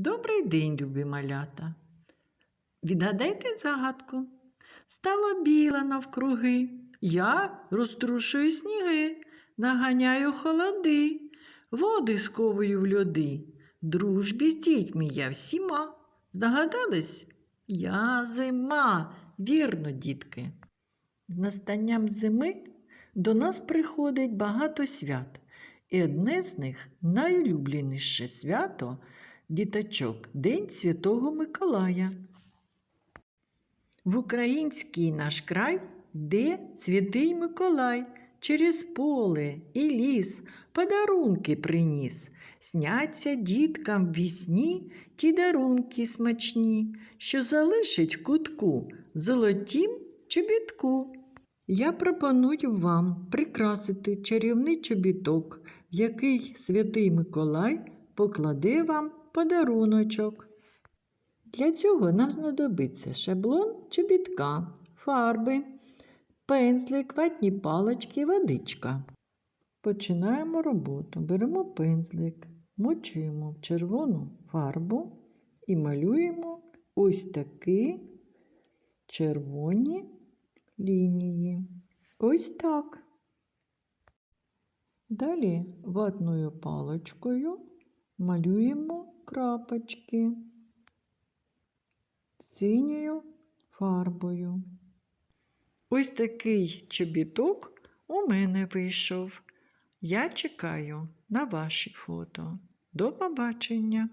Добрий день, любі малята. Відгадайте загадку. Стало біло навкруги. Я розтрушую сніги, наганяю холоди, води сковую в льоди. Дружбі з дітьми я всіма. Здогадались? Я зима, вірно, дітки. З настанням зими до нас приходить багато свят, і одне з них найулюбленіше свято діточок День Святого Миколая. В український наш край йде святий Миколай, через поле і ліс подарунки приніс. Сняться діткам в вісні ті дарунки смачні, що залишить в кутку золотім чобітку. Я пропоную вам прикрасити чарівний чобіток, в який святий Миколай покладе вам подаруночок. Для цього нам знадобиться шаблон чобітка, фарби, пензлик, ватні палички, водичка. Починаємо роботу. Беремо пензлик, мочуємо в червону фарбу і малюємо ось такі червоні лінії. Ось так. Далі ватною паличкою малюємо крапочки синьою фарбою. Ось такий чобіток у мене вийшов. Я чекаю на ваші фото. До побачення!